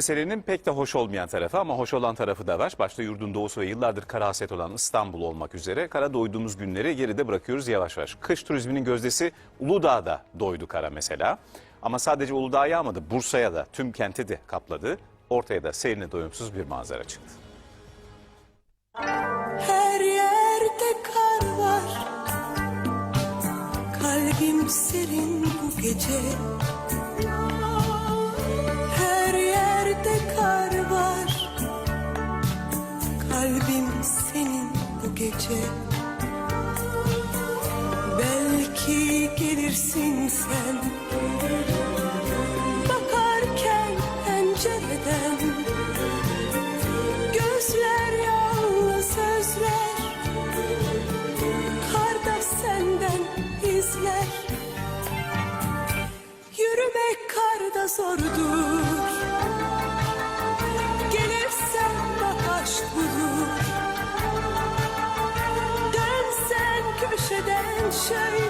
Meselenin pek de hoş olmayan tarafı ama hoş olan tarafı da var. Başta yurdun doğusu ve yıllardır kara hasret olan İstanbul olmak üzere kara doyduğumuz günleri geride bırakıyoruz yavaş yavaş. Kış turizminin gözdesi Uludağ'da doydu kara mesela. Ama sadece Uludağ yağmadı Bursa'ya da tüm kenti de kapladı. Ortaya da seyrine doyumsuz bir manzara çıktı. Her yerde kar var Kalbim serin bu gece Kalbim senin bu gece. Belki gelirsin sen. Bakarken pencereden. Gözler yalnız sözler Karda senden izler. Yürümek karda zordur 谁